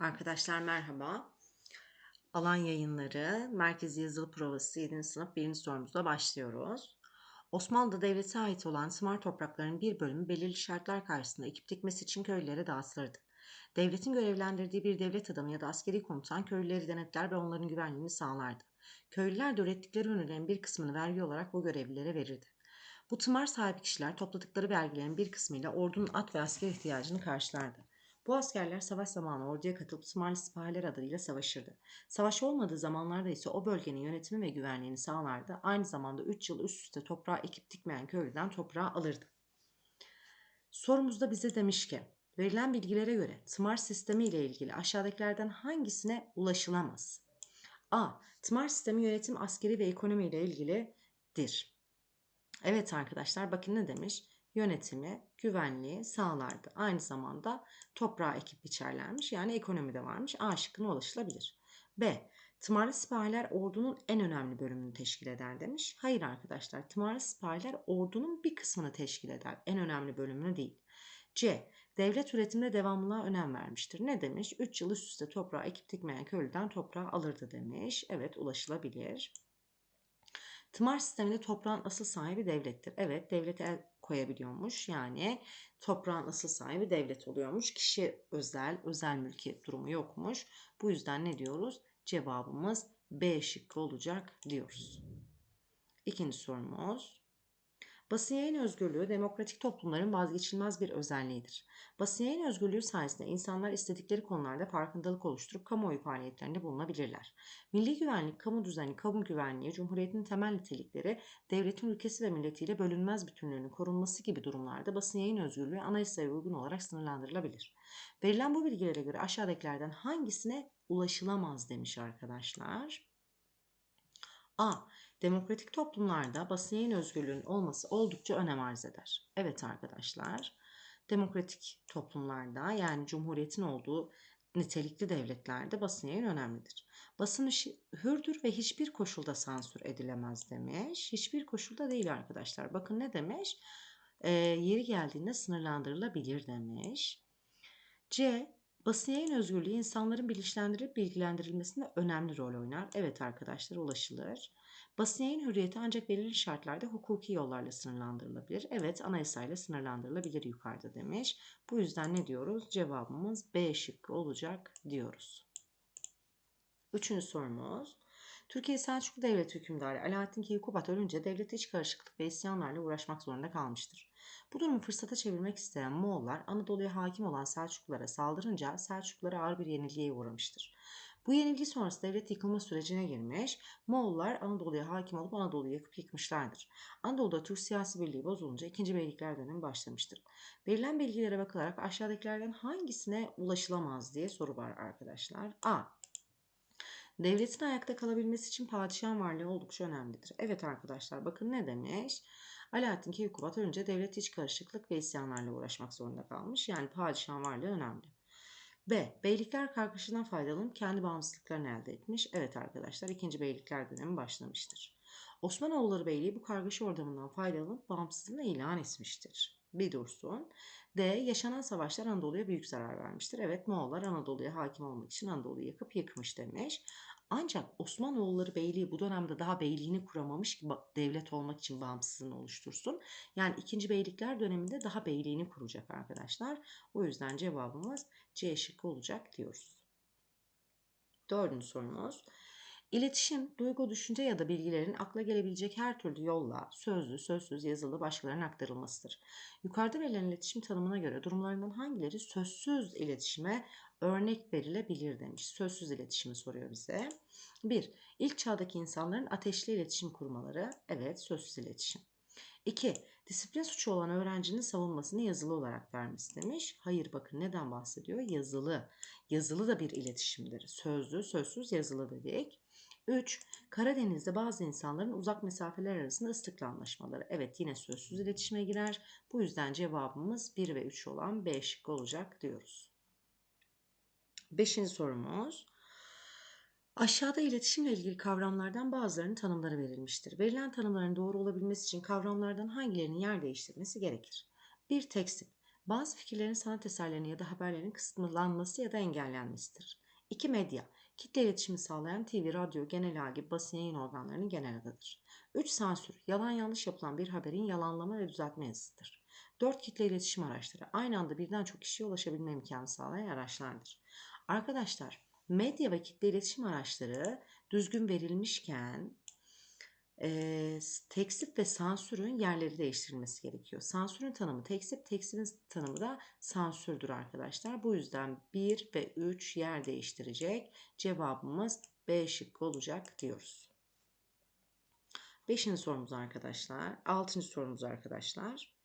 Arkadaşlar merhaba. Alan yayınları Merkez Yazılı Provası 7. sınıf 1. sorumuzla başlıyoruz. Osmanlı Devleti ait olan Smar topraklarının bir bölümü belirli şartlar karşısında ekip dikmesi için köylülere dağıtılırdı. Devletin görevlendirdiği bir devlet adamı ya da askeri komutan köylüleri denetler ve onların güvenliğini sağlardı. Köylüler de ürettikleri ürünlerin bir kısmını vergi olarak bu görevlilere verirdi. Bu tımar sahibi kişiler topladıkları vergilerin bir kısmıyla ordunun at ve asker ihtiyacını karşılardı. Bu askerler savaş zamanı orduya katılıp Tımarlı Sipahiler adıyla savaşırdı. Savaş olmadığı zamanlarda ise o bölgenin yönetimi ve güvenliğini sağlardı. Aynı zamanda 3 yıl üst üste toprağa ekip dikmeyen köylüden toprağı alırdı. Sorumuzda bize demiş ki, verilen bilgilere göre tımar sistemi ile ilgili aşağıdakilerden hangisine ulaşılamaz? A. Tımar sistemi yönetim, askeri ve ekonomi ile ilgilidir. Evet arkadaşlar bakın ne demiş? Yönetimi, güvenliği sağlardı. Aynı zamanda toprağa ekip biçerlermiş. Yani ekonomi de varmış. A şıkkına ulaşılabilir. B. Tımarlı sipahiler ordunun en önemli bölümünü teşkil eder demiş. Hayır arkadaşlar. Tımarlı sipahiler ordunun bir kısmını teşkil eder. En önemli bölümünü değil. C. Devlet üretimde devamlılığa önem vermiştir. Ne demiş? 3 yıl üst üste toprağa ekip dikmeyen köylüden toprağı alırdı demiş. Evet ulaşılabilir. Tımar sisteminde toprağın asıl sahibi devlettir. Evet devlete koyabiliyormuş. Yani toprağın asıl sahibi devlet oluyormuş. Kişi özel, özel mülki durumu yokmuş. Bu yüzden ne diyoruz? Cevabımız B şıkkı olacak diyoruz. İkinci sorumuz. Basın yayın özgürlüğü demokratik toplumların vazgeçilmez bir özelliğidir. Basın yayın özgürlüğü sayesinde insanlar istedikleri konularda farkındalık oluşturup kamuoyu faaliyetlerinde bulunabilirler. Milli güvenlik, kamu düzeni, kamu güvenliği, cumhuriyetin temel nitelikleri, devletin ülkesi ve milletiyle bölünmez bütünlüğünün korunması gibi durumlarda basın yayın özgürlüğü anayasaya uygun olarak sınırlandırılabilir. Verilen bu bilgilere göre aşağıdakilerden hangisine ulaşılamaz demiş arkadaşlar. A. Demokratik toplumlarda basın yayın özgürlüğünün olması oldukça önem arz eder. Evet arkadaşlar, demokratik toplumlarda yani cumhuriyetin olduğu nitelikli devletlerde basın yayın önemlidir. Basın işi hürdür ve hiçbir koşulda sansür edilemez demiş. Hiçbir koşulda değil arkadaşlar. Bakın ne demiş? E, yeri geldiğinde sınırlandırılabilir demiş. C. Basın yayın özgürlüğü insanların bilinçlendirilip bilgilendirilmesinde önemli rol oynar. Evet arkadaşlar ulaşılır. Basın yayın hürriyeti ancak belirli şartlarda hukuki yollarla sınırlandırılabilir. Evet anayasayla sınırlandırılabilir yukarıda demiş. Bu yüzden ne diyoruz? Cevabımız B şıkkı olacak diyoruz. Üçüncü sorumuz. Türkiye Selçuklu Devleti hükümdarı Alaaddin Keykubat ölünce devlet iç karışıklık ve isyanlarla uğraşmak zorunda kalmıştır. Bu durumu fırsata çevirmek isteyen Moğollar Anadolu'ya hakim olan Selçuklulara saldırınca Selçuklulara ağır bir yenilgiye uğramıştır. Bu yenilgi sonrası devlet yıkılma sürecine girmiş, Moğollar Anadolu'ya hakim olup Anadolu'yu yakıp yıkmışlardır. Anadolu'da Türk siyasi birliği bozulunca 2. Beylikler dönemi başlamıştır. Verilen bilgilere bakılarak aşağıdakilerden hangisine ulaşılamaz diye soru var arkadaşlar. A. Devletin ayakta kalabilmesi için padişahın varlığı oldukça önemlidir. Evet arkadaşlar bakın ne demiş? Alaaddin Keykubat önce devlet iç karışıklık ve isyanlarla uğraşmak zorunda kalmış. Yani padişahın varlığı önemli. B. Beylikler kargaşadan faydalanıp kendi bağımsızlıklarını elde etmiş. Evet arkadaşlar 2. Beylikler dönemi başlamıştır. Osmanoğulları Beyliği bu kargaşa ortamından faydalanıp bağımsızlığını ilan etmiştir. Bir dursun. D. Yaşanan savaşlar Anadolu'ya büyük zarar vermiştir. Evet Moğollar Anadolu'ya hakim olmak için Anadolu'yu yakıp yıkmış demiş. Ancak Osmanoğulları Beyliği bu dönemde daha beyliğini kuramamış ki devlet olmak için bağımsızlığını oluştursun. Yani 2. Beylikler döneminde daha beyliğini kuracak arkadaşlar. O yüzden cevabımız C şıkkı olacak diyoruz. Dördüncü sorumuz. İletişim, duygu, düşünce ya da bilgilerin akla gelebilecek her türlü yolla sözlü, sözsüz, yazılı başkalarına aktarılmasıdır. Yukarıda verilen iletişim tanımına göre durumlarından hangileri sözsüz iletişime örnek verilebilir demiş. Sözsüz iletişimi soruyor bize. 1. İlk çağdaki insanların ateşli iletişim kurmaları. Evet, sözsüz iletişim. 2. Disiplin suçu olan öğrencinin savunmasını yazılı olarak vermesi demiş. Hayır bakın neden bahsediyor? Yazılı. Yazılı da bir iletişimdir. Sözlü, sözsüz, yazılı dedik. 3. Karadeniz'de bazı insanların uzak mesafeler arasında ıslıkla anlaşmaları. Evet yine sözsüz iletişime girer. Bu yüzden cevabımız 1 ve 3 olan B olacak diyoruz. Beşinci sorumuz. Aşağıda iletişimle ilgili kavramlardan bazılarının tanımları verilmiştir. Verilen tanımların doğru olabilmesi için kavramlardan hangilerinin yer değiştirmesi gerekir? Bir teksim. Bazı fikirlerin sanat eserlerinin ya da haberlerin kısıtlanması ya da engellenmesidir. 2. Medya. Kitle iletişimi sağlayan TV, radyo, genel ağ basın yayın organlarının genel adıdır. 3. Sansür. Yalan yanlış yapılan bir haberin yalanlama ve düzeltme yazısıdır. 4. Kitle iletişim araçları. Aynı anda birden çok kişiye ulaşabilme imkanı sağlayan araçlardır. Arkadaşlar medya ve kitle iletişim araçları düzgün verilmişken e, tekzip ve sansürün yerleri değiştirilmesi gerekiyor. Sansürün tanımı tekzip, tekzibin tanımı da sansürdür arkadaşlar. Bu yüzden 1 ve 3 yer değiştirecek. Cevabımız B şıkkı olacak diyoruz. Beşinci sorumuz arkadaşlar. Altıncı sorumuz arkadaşlar.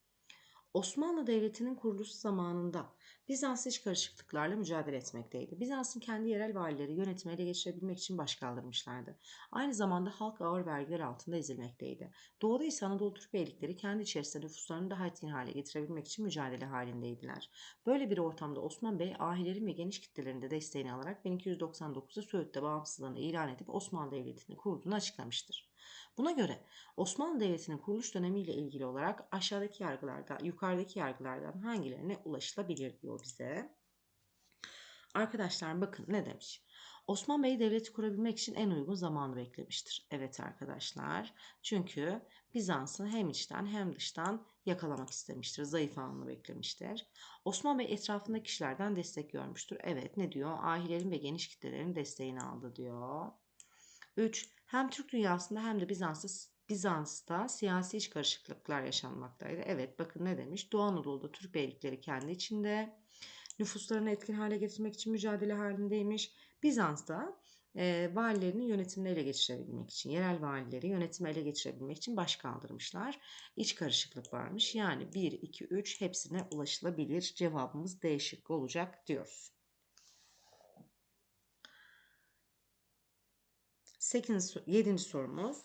Osmanlı Devleti'nin kuruluş zamanında Bizans iç karışıklıklarla mücadele etmekteydi. Bizans'ın kendi yerel valileri yönetimi ele geçirebilmek için baş kaldırmışlardı. Aynı zamanda halk ağır vergiler altında ezilmekteydi. Doğuda ise Anadolu Türk beylikleri kendi içerisinde nüfuslarını daha etkin hale getirebilmek için mücadele halindeydiler. Böyle bir ortamda Osman Bey ahilerin ve geniş kitlelerin de desteğini alarak 1299'da Söğüt'te bağımsızlığını ilan edip Osmanlı Devleti'ni kurduğunu açıklamıştır. Buna göre Osmanlı Devleti'nin kuruluş dönemiyle ilgili olarak aşağıdaki yargılardan, yukarıdaki yargılardan hangilerine ulaşılabilir diyor bize. Arkadaşlar bakın ne demiş? Osman Bey devleti kurabilmek için en uygun zamanı beklemiştir. Evet arkadaşlar. Çünkü Bizans'ı hem içten hem dıştan yakalamak istemiştir. Zayıf anını beklemiştir. Osman Bey etrafındaki kişilerden destek görmüştür. Evet ne diyor? Ahilerin ve geniş kitlelerin desteğini aldı diyor. 3. Hem Türk dünyasında hem de Bizans'ta Bizans'ta siyasi iç karışıklıklar yaşanmaktaydı. Evet bakın ne demiş? Doğu Anadolu'da Türk beylikleri kendi içinde nüfuslarını etkin hale getirmek için mücadele halindeymiş. Bizans'ta e, valilerinin yönetimini ele geçirebilmek için, yerel valileri yönetimi ele geçirebilmek için baş kaldırmışlar. İç karışıklık varmış. Yani 1, 2, 3 hepsine ulaşılabilir. Cevabımız D şıkkı olacak diyoruz. 8. 7. sorumuz.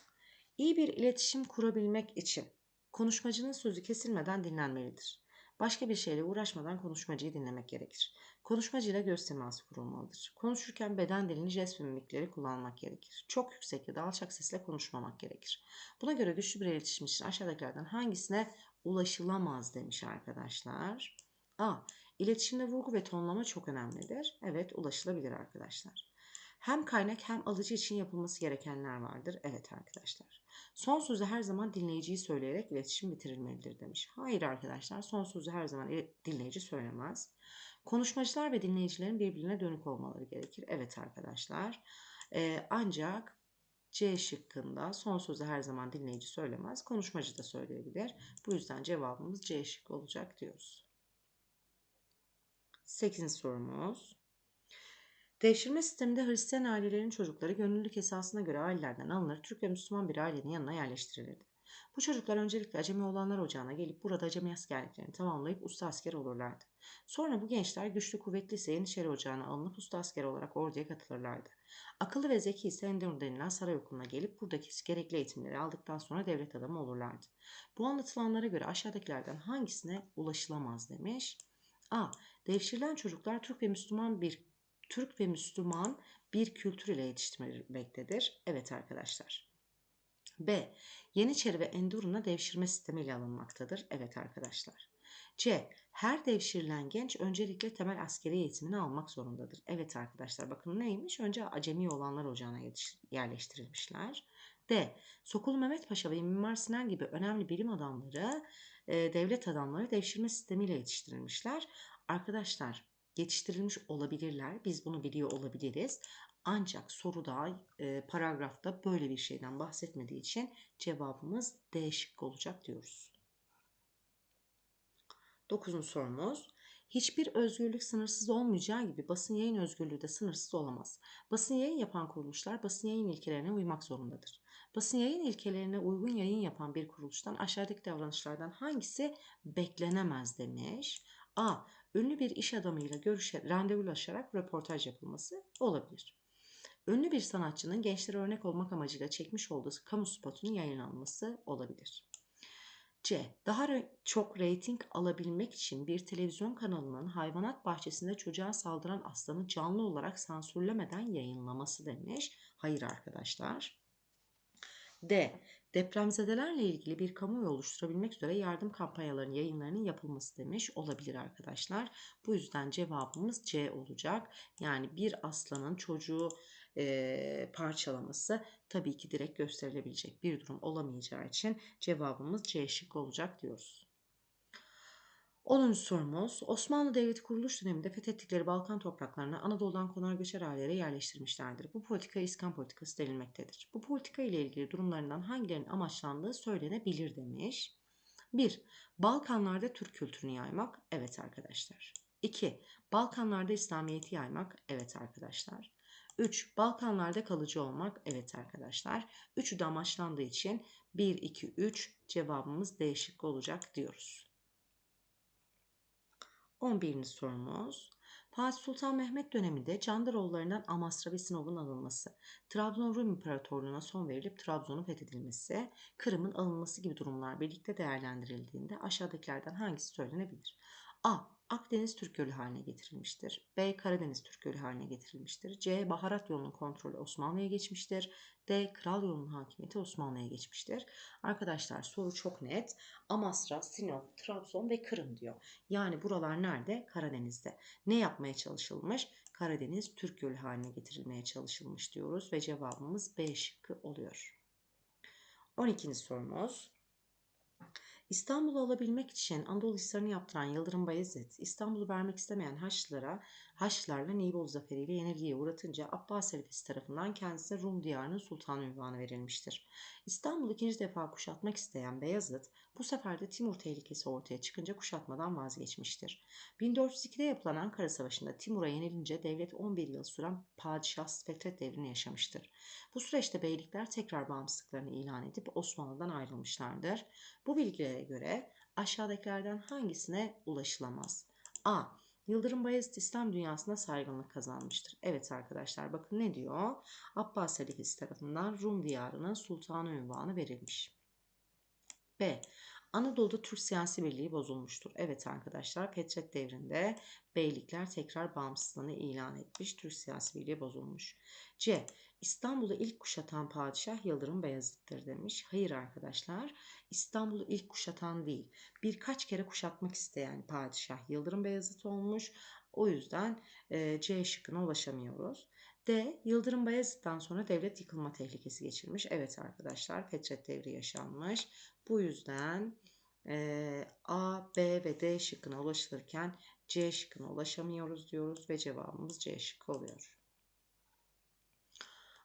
İyi bir iletişim kurabilmek için konuşmacının sözü kesilmeden dinlenmelidir. Başka bir şeyle uğraşmadan konuşmacıyı dinlemek gerekir. Konuşmacıyla göz teması kurulmalıdır. Konuşurken beden dilini, jest mimikleri kullanmak gerekir. Çok yüksek ya da alçak sesle konuşmamak gerekir. Buna göre güçlü bir iletişim için aşağıdakilerden hangisine ulaşılamaz demiş arkadaşlar. A. İletişimde vurgu ve tonlama çok önemlidir. Evet ulaşılabilir arkadaşlar. Hem kaynak hem alıcı için yapılması gerekenler vardır. Evet arkadaşlar. Son sözü her zaman dinleyiciyi söyleyerek iletişim bitirilmelidir demiş. Hayır arkadaşlar son sözü her zaman dinleyici söylemez. Konuşmacılar ve dinleyicilerin birbirine dönük olmaları gerekir. Evet arkadaşlar. Ee, ancak C şıkkında son sözü her zaman dinleyici söylemez. Konuşmacı da söyleyebilir. Bu yüzden cevabımız C şıkkı olacak diyoruz. 8. sorumuz. Devşirme sisteminde Hristiyan ailelerin çocukları gönüllülük esasına göre ailelerden alınır, Türk ve Müslüman bir ailenin yanına yerleştirilirdi. Bu çocuklar öncelikle Acemi oğlanlar ocağına gelip burada Acemi askerliklerini tamamlayıp usta asker olurlardı. Sonra bu gençler güçlü kuvvetli ise Yeniçeri ocağına alınıp usta asker olarak orduya katılırlardı. Akıllı ve zeki ise Enderun denilen saray okuluna gelip buradaki gerekli eğitimleri aldıktan sonra devlet adamı olurlardı. Bu anlatılanlara göre aşağıdakilerden hangisine ulaşılamaz demiş. A. Devşirilen çocuklar Türk ve Müslüman bir Türk ve Müslüman bir kültür ile yetiştirilmektedir. Evet arkadaşlar. B. Yeniçeri ve Endurun'a devşirme sistemiyle alınmaktadır. Evet arkadaşlar. C. Her devşirilen genç öncelikle temel askeri eğitimini almak zorundadır. Evet arkadaşlar bakın neymiş? Önce acemi olanlar ocağına yerleştirilmişler. D. Sokulu Mehmet Paşa ve Mimar Sinan gibi önemli bilim adamları, e, devlet adamları devşirme sistemiyle yetiştirilmişler. Arkadaşlar yetiştirilmiş olabilirler. Biz bunu biliyor olabiliriz. Ancak soruda, e, paragrafta böyle bir şeyden bahsetmediği için cevabımız D şıkkı olacak diyoruz. Dokuzuncu sorumuz. Hiçbir özgürlük sınırsız olmayacağı gibi basın yayın özgürlüğü de sınırsız olamaz. Basın yayın yapan kuruluşlar basın yayın ilkelerine uymak zorundadır. Basın yayın ilkelerine uygun yayın yapan bir kuruluştan aşağıdaki davranışlardan hangisi beklenemez demiş. A. Ünlü bir iş adamıyla görüşe, randevulaşarak röportaj yapılması olabilir. Ünlü bir sanatçının gençlere örnek olmak amacıyla çekmiş olduğu kamu spotunun yayınlanması olabilir. C. Daha çok reyting alabilmek için bir televizyon kanalının hayvanat bahçesinde çocuğa saldıran aslanı canlı olarak sansürlemeden yayınlaması demiş. Hayır arkadaşlar. D. Depremzedelerle ilgili bir kamuoyu oluşturabilmek üzere yardım kampanyalarının yayınlarının yapılması demiş olabilir arkadaşlar. Bu yüzden cevabımız C olacak. Yani bir aslanın çocuğu e, parçalaması tabii ki direkt gösterilebilecek bir durum olamayacağı için cevabımız C şık olacak diyoruz. 10. sorumuz Osmanlı Devleti kuruluş döneminde fethettikleri Balkan topraklarına Anadolu'dan konar göçer ailelere yerleştirmişlerdir. Bu politika İskan politikası denilmektedir. Bu politika ile ilgili durumlarından hangilerinin amaçlandığı söylenebilir demiş. 1. Balkanlarda Türk kültürünü yaymak. Evet arkadaşlar. 2. Balkanlarda İslamiyet'i yaymak. Evet arkadaşlar. 3. Balkanlarda kalıcı olmak. Evet arkadaşlar. Üçü de amaçlandığı için 1, 2, 3 cevabımız D şıkkı olacak diyoruz. 11. sorumuz. Fatih Sultan Mehmet döneminde Candaroğullarından Amasra ve Sinop'un alınması, Trabzon Rum İmparatorluğu'na son verilip Trabzon'un fethedilmesi, Kırım'ın alınması gibi durumlar birlikte değerlendirildiğinde aşağıdakilerden hangisi söylenebilir? A. Akdeniz Türk Gölü haline getirilmiştir. B. Karadeniz Türk Gölü haline getirilmiştir. C. Baharat yolunun kontrolü Osmanlı'ya geçmiştir. D. Kral yolunun hakimiyeti Osmanlı'ya geçmiştir. Arkadaşlar soru çok net. Amasra, Sinop, Trabzon ve Kırım diyor. Yani buralar nerede? Karadeniz'de. Ne yapmaya çalışılmış? Karadeniz Türk Gölü haline getirilmeye çalışılmış diyoruz ve cevabımız B şıkkı oluyor. 12. sorumuz. İstanbul'u alabilmek için Anadolu Hisarı'nı yaptıran Yıldırım Bayezid, İstanbul'u vermek istemeyen Haçlılara, Haçlılarla Neyboğlu zaferiyle yenilgiye uğratınca Abbas halifesi tarafından kendisine Rum diyarının sultanı ünvanı verilmiştir. İstanbul'u ikinci defa kuşatmak isteyen Beyazıt, bu sefer de Timur tehlikesi ortaya çıkınca kuşatmadan vazgeçmiştir. 1402'de yapılan Ankara Savaşı'nda Timur'a yenilince devlet 11 yıl süren padişah fetret devrini yaşamıştır. Bu süreçte beylikler tekrar bağımsızlıklarını ilan edip Osmanlı'dan ayrılmışlardır. Bu bilgilere göre aşağıdakilerden hangisine ulaşılamaz? A. Yıldırım Bayezid İslam dünyasında saygınlık kazanmıştır. Evet arkadaşlar bakın ne diyor? Abbas halifesi tarafından Rum diyarının sultanı ünvanı verilmiş. B. Anadolu'da Türk siyasi birliği bozulmuştur. Evet arkadaşlar Petret devrinde beylikler tekrar bağımsızlığını ilan etmiş. Türk siyasi birliği bozulmuş. C. İstanbul'u ilk kuşatan padişah Yıldırım Beyazıt'tır demiş. Hayır arkadaşlar İstanbul'u ilk kuşatan değil birkaç kere kuşatmak isteyen padişah Yıldırım Beyazıt olmuş. O yüzden C şıkkına ulaşamıyoruz. D. Yıldırım Bayezid'den sonra devlet yıkılma tehlikesi geçirmiş. Evet arkadaşlar Petret devri yaşanmış. Bu yüzden e, A, B ve D şıkkına ulaşılırken C şıkkına ulaşamıyoruz diyoruz ve cevabımız C şıkkı oluyor.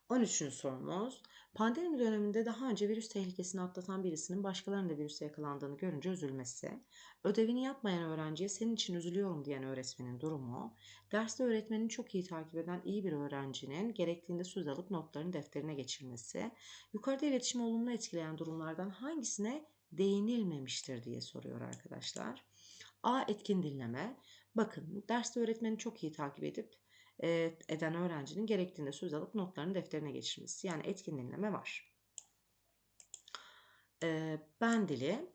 13. sorumuz. Pandemi döneminde daha önce virüs tehlikesini atlatan birisinin başkalarının da virüse yakalandığını görünce üzülmesi, ödevini yapmayan öğrenciye senin için üzülüyorum diyen öğretmenin durumu, derste öğretmenini çok iyi takip eden iyi bir öğrencinin gerektiğinde söz alıp notlarını defterine geçirmesi, yukarıda iletişimi olumlu etkileyen durumlardan hangisine değinilmemiştir diye soruyor arkadaşlar. A. Etkin dinleme. Bakın derste öğretmeni çok iyi takip edip eden öğrencinin gerektiğinde söz alıp notlarını defterine geçirmesi. Yani etkin dinleme var. Ben dili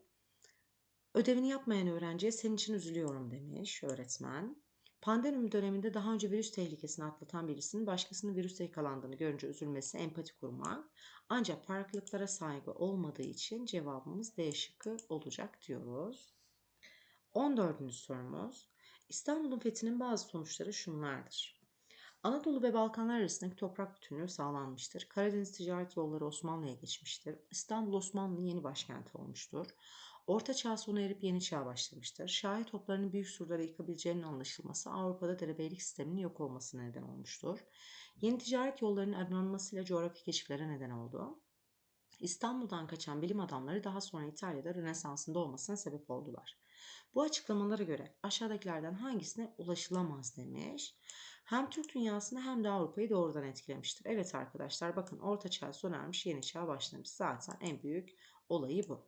ödevini yapmayan öğrenciye senin için üzülüyorum demiş öğretmen. Pandemi döneminde daha önce virüs tehlikesini atlatan birisinin başkasının virüse yakalandığını görünce üzülmesi empati kurmak. Ancak farklılıklara saygı olmadığı için cevabımız D şıkkı olacak diyoruz. 14. sorumuz. İstanbul'un fethinin bazı sonuçları şunlardır. Anadolu ve Balkanlar arasındaki toprak bütünlüğü sağlanmıştır. Karadeniz ticaret yolları Osmanlı'ya geçmiştir. İstanbul Osmanlı'nın yeni başkenti olmuştur. Orta çağ sona erip yeni çağ başlamıştır. Şahi toplarının büyük surlara yıkabileceğinin anlaşılması Avrupa'da derebeylik sisteminin yok olmasına neden olmuştur. Yeni ticaret yollarının aranmasıyla coğrafi keşiflere neden oldu. İstanbul'dan kaçan bilim adamları daha sonra İtalya'da Rönesans'ın doğmasına sebep oldular. Bu açıklamalara göre aşağıdakilerden hangisine ulaşılamaz demiş. Hem Türk dünyasını hem de Avrupa'yı doğrudan etkilemiştir. Evet arkadaşlar bakın Orta Çağ sona ermiş, Yeni Çağ başlamış. Zaten en büyük olayı bu.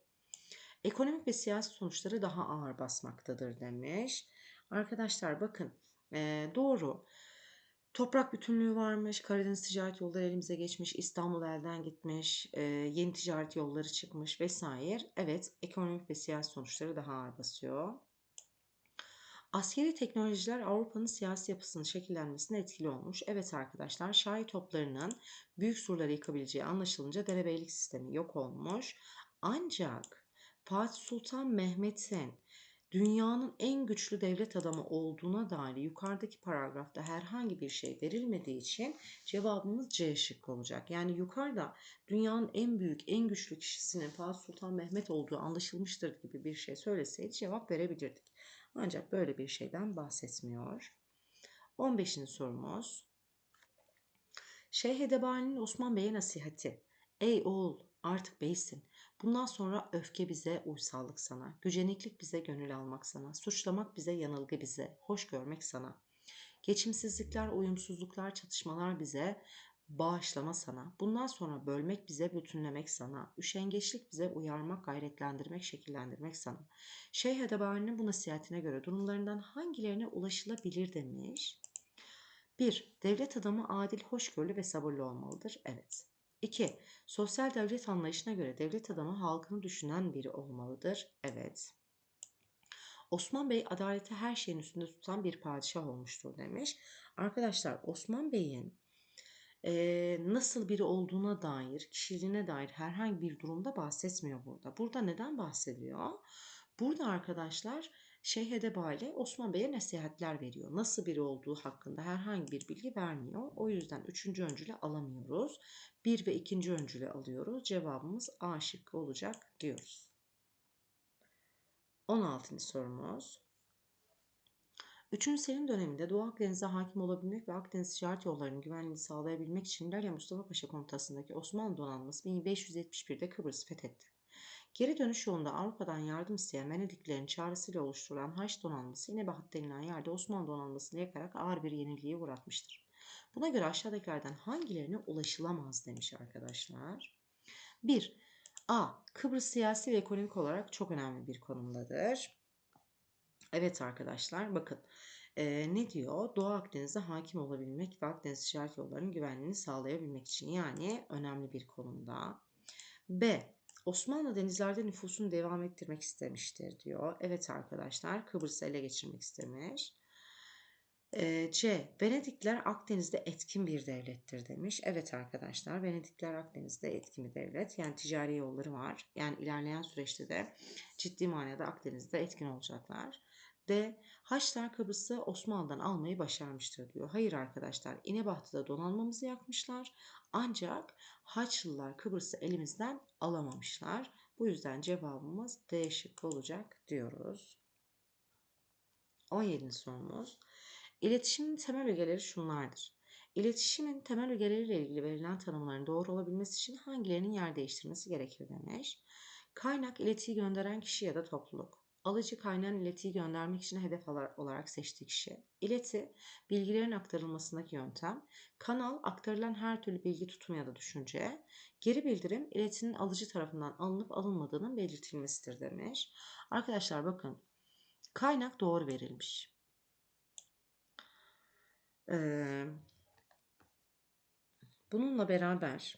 Ekonomik ve siyasi sonuçları daha ağır basmaktadır demiş. Arkadaşlar bakın ee, doğru. Toprak bütünlüğü varmış, Karadeniz ticaret yolları elimize geçmiş, İstanbul elden gitmiş, e, yeni ticaret yolları çıkmış vesaire. Evet, ekonomik ve siyasi sonuçları daha ağır basıyor. Askeri teknolojiler Avrupa'nın siyasi yapısının şekillenmesine etkili olmuş. Evet arkadaşlar, Şahi toplarının büyük surları yıkabileceği anlaşılınca derebeylik sistemi yok olmuş. Ancak Fatih Sultan Mehmet'in dünyanın en güçlü devlet adamı olduğuna dair yukarıdaki paragrafta herhangi bir şey verilmediği için cevabımız C şıkkı olacak. Yani yukarıda dünyanın en büyük, en güçlü kişisinin Fatih Sultan Mehmet olduğu anlaşılmıştır gibi bir şey söyleseydi cevap verebilirdik. Ancak böyle bir şeyden bahsetmiyor. 15. sorumuz. Şeyh Edebali'nin Osman Bey'e nasihati. Ey oğul artık beysin. Bundan sonra öfke bize uysallık sana, güceniklik bize gönül almak sana, suçlamak bize yanılgı bize, hoş görmek sana. Geçimsizlikler, uyumsuzluklar, çatışmalar bize bağışlama sana. Bundan sonra bölmek bize bütünlemek sana. Üşengeçlik bize uyarmak, gayretlendirmek, şekillendirmek sana. Şeyh Edebali'nin bu nasihatine göre durumlarından hangilerine ulaşılabilir demiş. 1. Devlet adamı adil, hoşgörülü ve sabırlı olmalıdır. Evet. 2. Sosyal devlet anlayışına göre devlet adamı halkını düşünen biri olmalıdır. Evet. Osman Bey adaleti her şeyin üstünde tutan bir padişah olmuştur demiş. Arkadaşlar Osman Bey'in e, nasıl biri olduğuna dair, kişiliğine dair herhangi bir durumda bahsetmiyor burada. Burada neden bahsediyor? Burada arkadaşlar Şeyh Edebali Osman Bey'e nasihatler veriyor. Nasıl biri olduğu hakkında herhangi bir bilgi vermiyor. O yüzden üçüncü öncüle alamıyoruz. Bir ve ikinci öncüle alıyoruz. Cevabımız A şıkkı olacak diyoruz. 16. sorumuz. Üçüncü Selim döneminde Doğu Akdeniz'e hakim olabilmek ve Akdeniz ticaret yollarının güvenliğini sağlayabilmek için Lalya Mustafa Paşa komutasındaki Osmanlı donanması 1571'de Kıbrıs'ı fethetti. Geri dönüş yolunda Avrupa'dan yardım isteyen Venediklilerin çağrısıyla oluşturulan Haç donanması İnebaht denilen yerde Osmanlı donanmasını yakarak ağır bir yenilgiye uğratmıştır. Buna göre aşağıdakilerden hangilerine ulaşılamaz demiş arkadaşlar. 1. A. Kıbrıs siyasi ve ekonomik olarak çok önemli bir konumdadır. Evet arkadaşlar bakın e, ne diyor? Doğu Akdeniz'e hakim olabilmek ve Akdeniz ticaret yollarının güvenliğini sağlayabilmek için yani önemli bir konumda. B. Osmanlı denizlerde nüfusunu devam ettirmek istemiştir diyor. Evet arkadaşlar Kıbrıs'ı ele geçirmek istemiş. C. Venedikler Akdeniz'de etkin bir devlettir demiş. Evet arkadaşlar Venedikler Akdeniz'de etkin bir devlet. Yani ticari yolları var. Yani ilerleyen süreçte de ciddi manada Akdeniz'de etkin olacaklar. D. Haçlar Kıbrıs'ı Osmanlı'dan almayı başarmıştır diyor. Hayır arkadaşlar İnebahtı'da donanmamızı yakmışlar. Ancak Haçlılar Kıbrıs'ı elimizden alamamışlar. Bu yüzden cevabımız D şıkkı olacak diyoruz. 17. sorumuz. İletişimin temel ögeleri şunlardır. İletişimin temel ögeleriyle ilgili verilen tanımların doğru olabilmesi için hangilerinin yer değiştirmesi gerekir demiş. Kaynak iletiyi gönderen kişi ya da topluluk. Alıcı kaynağın iletiyi göndermek için hedef olarak seçtiği kişi. İleti, bilgilerin aktarılmasındaki yöntem. Kanal, aktarılan her türlü bilgi tutum ya da düşünce. Geri bildirim, iletinin alıcı tarafından alınıp alınmadığının belirtilmesidir demiş. Arkadaşlar bakın, kaynak doğru verilmiş. Bununla beraber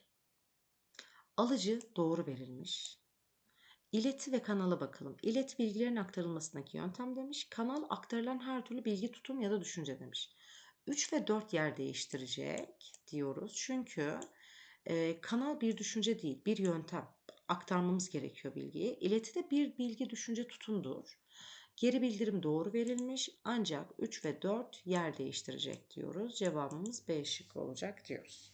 alıcı doğru verilmiş. İleti ve kanala bakalım. İleti bilgilerin aktarılmasındaki yöntem demiş. Kanal aktarılan her türlü bilgi, tutum ya da düşünce demiş. 3 ve 4 yer değiştirecek diyoruz. Çünkü e, kanal bir düşünce değil, bir yöntem. Aktarmamız gerekiyor bilgiyi. İleti de bir bilgi, düşünce, tutumdur. Geri bildirim doğru verilmiş ancak 3 ve 4 yer değiştirecek diyoruz. Cevabımız B şıkkı olacak diyoruz.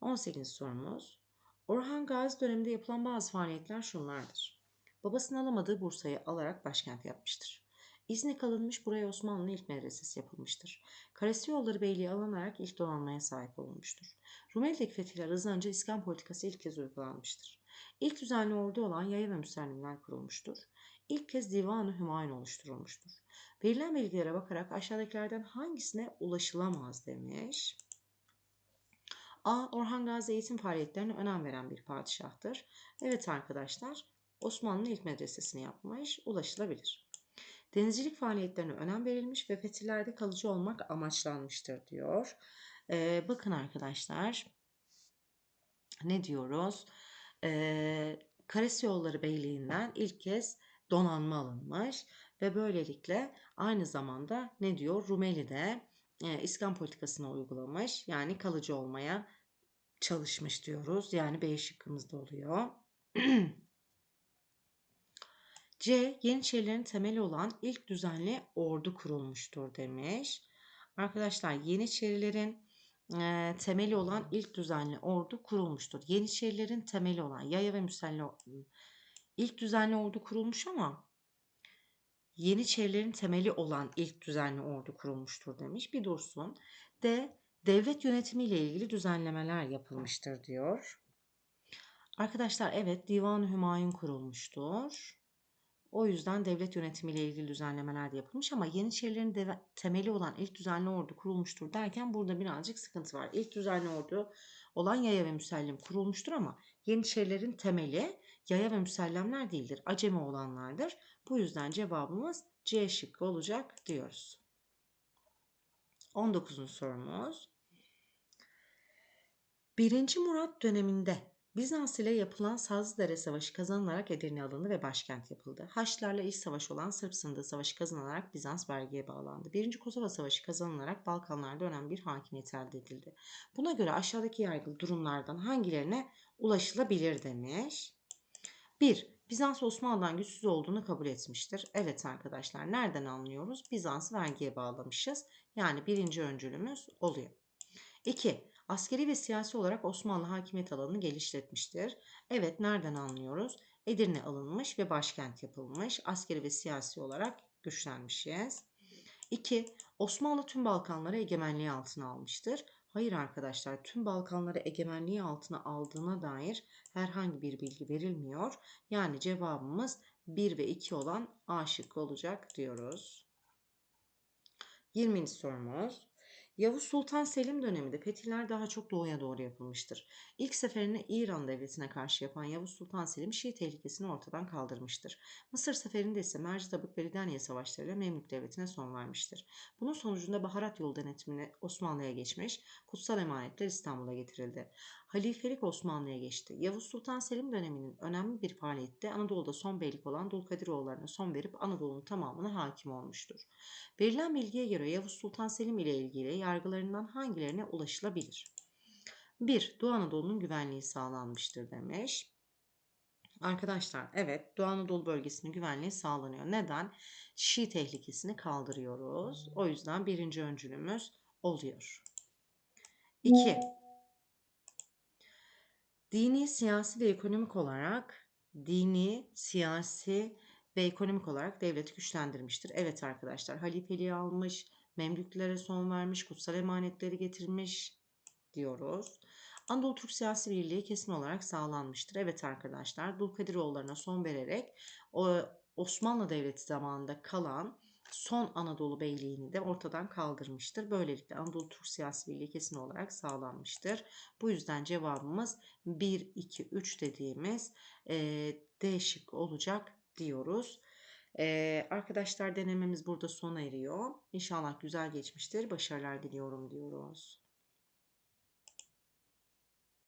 18. sorumuz. Orhan Gazi döneminde yapılan bazı faaliyetler şunlardır. Babasının alamadığı Bursa'yı alarak başkent yapmıştır. İzni kalınmış buraya Osmanlı'nın ilk medresesi yapılmıştır. Karesi yolları beyliği alınarak ilk donanmaya sahip olunmuştur. Rumeli'deki fetihler hızlanınca İskan politikası ilk kez uygulanmıştır. İlk düzenli ordu olan yaya ve müsellimler kurulmuştur. İlk kez Divan-ı Hümayun oluşturulmuştur. Verilen bilgilere bakarak aşağıdakilerden hangisine ulaşılamaz demiş. A. Orhan Gazi eğitim faaliyetlerine önem veren bir padişahtır. Evet arkadaşlar Osmanlı'nın ilk medresesini yapmış ulaşılabilir. Denizcilik faaliyetlerine önem verilmiş ve fethihlerde kalıcı olmak amaçlanmıştır diyor. Ee, bakın arkadaşlar ne diyoruz? Ee, Karesi Yolları Beyliği'nden ilk kez donanma alınmış ve böylelikle aynı zamanda ne diyor? Rumeli de e, İskan politikasını uygulamış. Yani kalıcı olmaya çalışmış diyoruz. Yani B şıkkımızda oluyor. C. Yeniçerilerin temeli olan ilk düzenli ordu kurulmuştur demiş. Arkadaşlar Yeniçerilerin e, temeli olan ilk düzenli ordu kurulmuştur. Yeniçerilerin temeli olan yaya ve müselli ilk düzenli ordu kurulmuş ama Yeniçerilerin temeli olan ilk düzenli ordu kurulmuştur demiş. Bir dursun. D. Devlet yönetimiyle ilgili düzenlemeler yapılmıştır diyor. Arkadaşlar evet Divan-ı Hümayun kurulmuştur. O yüzden devlet yönetimiyle ilgili düzenlemeler de yapılmış ama Yeniçerilerin deve- temeli olan ilk düzenli ordu kurulmuştur derken burada birazcık sıkıntı var. İlk düzenli ordu olan yaya ve müsellim kurulmuştur ama Yeniçerilerin temeli yaya ve müsellemler değildir. Acemi olanlardır. Bu yüzden cevabımız C şıkkı olacak diyoruz. 19. sorumuz. 1. Murat döneminde Bizans ile yapılan Sazlıdere Savaşı kazanılarak Edirne alındı ve başkent yapıldı. Haçlılarla ilk savaş olan Sırp sınırı savaşı kazanılarak Bizans vergiye bağlandı. 1. Kosova Savaşı kazanılarak Balkanlarda önemli bir hakimiyet elde edildi. Buna göre aşağıdaki yargılı durumlardan hangilerine ulaşılabilir demiş. 1. Bizans Osmanlı'dan güçsüz olduğunu kabul etmiştir. Evet arkadaşlar nereden anlıyoruz? Bizans vergiye bağlamışız. Yani birinci öncülümüz oluyor. 2. Askeri ve siyasi olarak Osmanlı hakimiyet alanını geliştirmiştir. Evet nereden anlıyoruz? Edirne alınmış ve başkent yapılmış. Askeri ve siyasi olarak güçlenmişiz. 2. Osmanlı tüm Balkanları egemenliği altına almıştır. Hayır arkadaşlar tüm Balkanları egemenliği altına aldığına dair herhangi bir bilgi verilmiyor. Yani cevabımız 1 ve 2 olan A şıkkı olacak diyoruz. 20. sorumuz. Yavuz Sultan Selim döneminde fetihler daha çok doğuya doğru yapılmıştır. İlk seferini İran devletine karşı yapan Yavuz Sultan Selim Şii tehlikesini ortadan kaldırmıştır. Mısır seferinde ise Mercitabık ve Ridaniye savaşlarıyla Memlük devletine son vermiştir. Bunun sonucunda baharat yolu denetimine Osmanlı'ya geçmiş, kutsal emanetler İstanbul'a getirildi. Halifelik Osmanlı'ya geçti. Yavuz Sultan Selim döneminin önemli bir faaliyette Anadolu'da son beylik olan Dulkadiroğullarına son verip Anadolu'nun tamamına hakim olmuştur. Verilen bilgiye göre Yavuz Sultan Selim ile ilgili yargılarından hangilerine ulaşılabilir? 1. Doğu Anadolu'nun güvenliği sağlanmıştır demiş. Arkadaşlar evet Doğu Anadolu bölgesinin güvenliği sağlanıyor. Neden? Şii tehlikesini kaldırıyoruz. O yüzden birinci öncülümüz oluyor. 2. Dini, siyasi ve ekonomik olarak dini, siyasi ve ekonomik olarak devleti güçlendirmiştir. Evet arkadaşlar halifeliği almış, Memlüklere son vermiş, kutsal emanetleri getirmiş diyoruz. Anadolu Türk siyasi birliği kesin olarak sağlanmıştır. Evet arkadaşlar Dulkadiroğullarına son vererek Osmanlı Devleti zamanında kalan son Anadolu Beyliğini de ortadan kaldırmıştır. Böylelikle Anadolu Türk siyasi birliği kesin olarak sağlanmıştır. Bu yüzden cevabımız 1, 2, 3 dediğimiz e, D şık olacak diyoruz. Ee, arkadaşlar denememiz burada sona eriyor. İnşallah güzel geçmiştir. Başarılar diliyorum diyoruz.